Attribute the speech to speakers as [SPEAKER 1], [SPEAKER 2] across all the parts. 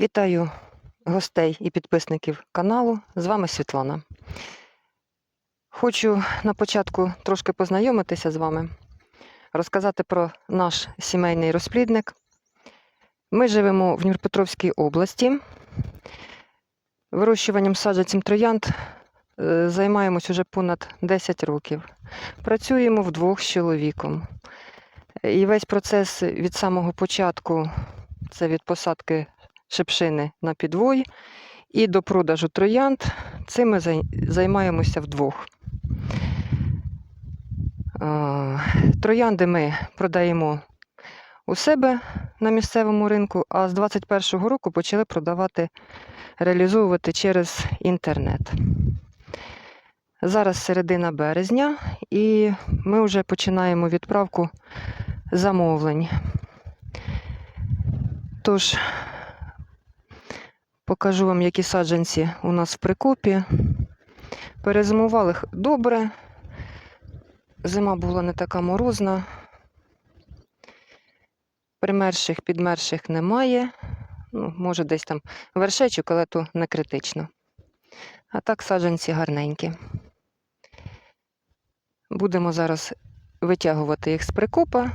[SPEAKER 1] Вітаю гостей і підписників каналу. З вами Світлана. Хочу на початку трошки познайомитися з вами, розказати про наш сімейний розплідник. Ми живемо в Дніпропетровській області. Вирощуванням саджанцем троянд е, займаємось уже понад 10 років. Працюємо вдвох з чоловіком. І весь процес від самого початку це від посадки шипшини на підвой і до продажу троянд. Цим ми займаємося вдвох. Троянди ми продаємо у себе на місцевому ринку, а з 2021 року почали продавати, реалізовувати через інтернет. Зараз середина березня, і ми вже починаємо відправку замовлень. Тож, покажу вам, які саджанці у нас в прикопі. Перезимували х- добре. Зима була не така морозна. Примерших, підмерших немає. Ну, може, десь там вершечок, але то не критично. А так саджанці гарненькі. Будемо зараз витягувати їх з прикопа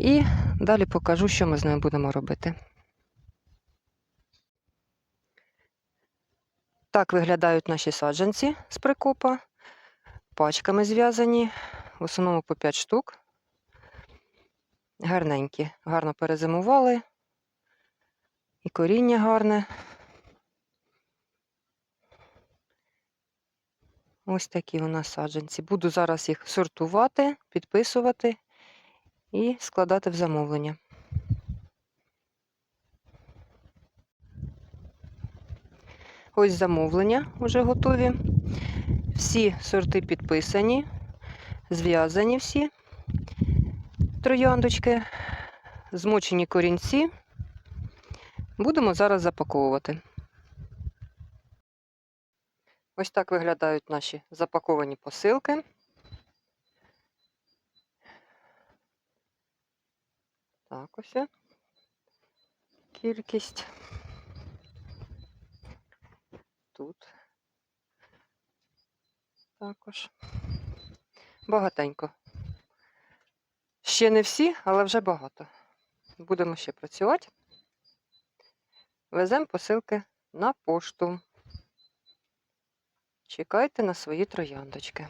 [SPEAKER 1] і далі покажу, що ми з ними будемо робити. Так виглядають наші саджанці з прикопа. Пачками зв'язані, в основному по 5 штук. Гарненькі, гарно перезимували. І коріння гарне. Ось такі у нас саджанці. Буду зараз їх сортувати, підписувати і складати в замовлення. Ось замовлення вже готові. Всі сорти підписані, зв'язані всі трояндочки, змочені корінці. Будемо зараз запаковувати. Ось так виглядають наші запаковані посилки. Так ось. Кількість. Тут. Також. Багатенько. Ще не всі, але вже багато. Будемо ще працювати. Веземо посилки на пошту. Чекайте на свої трояндочки.